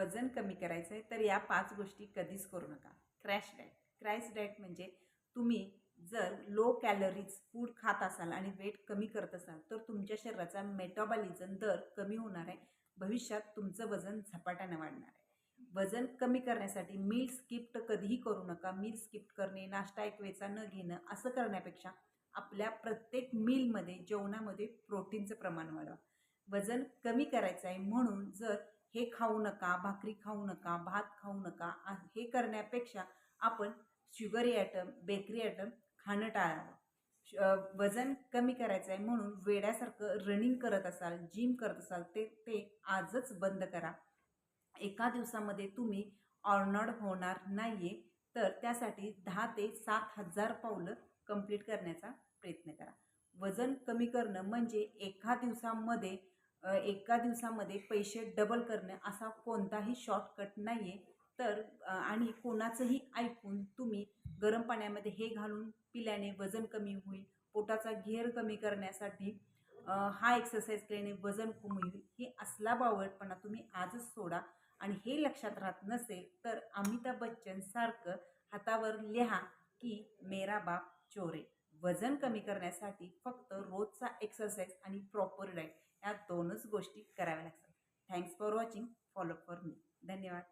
वजन कमी करायचं आहे तर या पाच गोष्टी कधीच करू नका. Crash diet. क्रॅश डाएट म्हणजे तुम्ही जर लो कॅलरीज फूड खात असाल आणि वेट कमी करत असाल तर तुमच्या शरीराचा मेटाबॉलिझम दर कमी होणार आहे. भविष्यात तुमचं वजन झपाट्यानं वाढणार आहे. वजन कमी करण्यासाठी मील स्किप्ट कधीही करू नका. मील स्किप्ट करणे नाश्ता एक वेळचा न घेणं असं करण्यापेक्षा आपल्या प्रत्येक मीलमध्ये जेवणामध्ये प्रोटीनचं प्रमाण वाढवा. वजन कमी करायचं आहे म्हणून जर हे खाऊ नका भाकरी खाऊ नका भात खाऊ नका हे करण्यापेक्षा आपण शुगरी ॲटम बेकरी ॲटम खाणं टाळावं. श- वजन कमी करायचं आहे म्हणून वेड्यासारखं रनिंग करत असाल जिम करत असाल ते ते आजच बंद करा. एका दिवसामध्ये तुम्ही ऑर्नड होणार नाही आहे तर त्यासाठी दहा ते सात हजार पावलं कंप्लीट करण्याचा प्रयत्न करा. वजन कमी करणं म्हणजे एका दिवसामध्ये एका दिवसामध्ये पैसे डबल करणं असा कोणताही शॉर्टकट नाही आहे तर आणि कोणाचंही ऐकून तुम्ही गरम पाण्यामध्ये हे घालून पिल्याने वजन कमी होईल पोटाचा घेर कमी करण्यासाठी हा एक्सरसाइज केल्याने वजन कमी होईल हे असला बावळटपणा तुम्ही आजच सोडा. आणि हे लक्षात राहत नसेल तर अमिताभ बच्चन सारखं हातावर लिहा की मेरा बाप चोरे. वजन कमी करण्यासाठी फक्त रोजचा एक्सरसाइज आणि प्रॉपर डाएट या दोनच गोष्टी कराव्या लागतात. Thanks for watching follow for मी धन्यवाद.